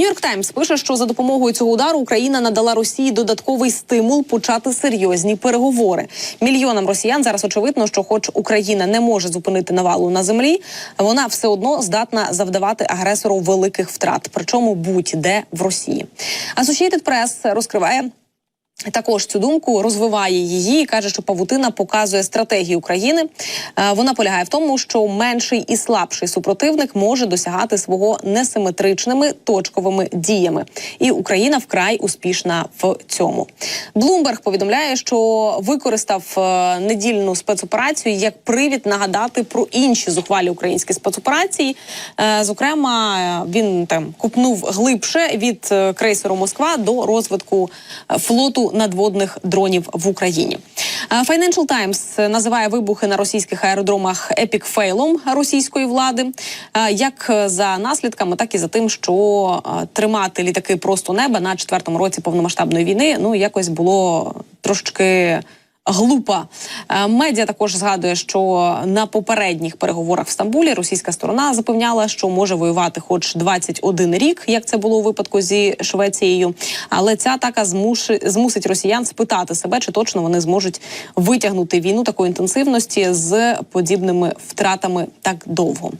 Нью-Йорк Таймс пише, що за допомогою цього удару Україна надала Росії додатковий стимул почати серйозні переговори. Мільйонам росіян зараз очевидно, що, хоч Україна не може зупинити навалу на землі, вона все одно здатна завдавати агресору великих втрат, причому будь-де в Росії. Associated Press розкриває. Також цю думку розвиває її і каже, що павутина показує стратегію України. Е, Вона полягає в тому, що менший і слабший супротивник може досягати свого несиметричними точковими діями, і Україна вкрай успішна в цьому. Блумберг повідомляє, що використав е, недільну спецоперацію як привід нагадати про інші зухвалі українські спецоперації. Е, Зокрема, він там купнув глибше від крейсеру Москва до розвитку е, надводних дронів в Україні. Е, Financial Times називає вибухи на російських аеродромах епікфейлом російської влади, е, як за наслідками, так і за тим, що е, тримати літаки просто неба на четвертому році повномасштабної війни ну якось було трошки. Глупа Е, медіа також згадує, що на попередніх переговорах в Стамбулі російська сторона запевняла, що може воювати хоч 21 рік, як це було у випадку зі Швецією. Але ця атака змуши, змусить росіян спитати себе, чи точно вони зможуть витягнути війну такої інтенсивності з подібними втратами так довго.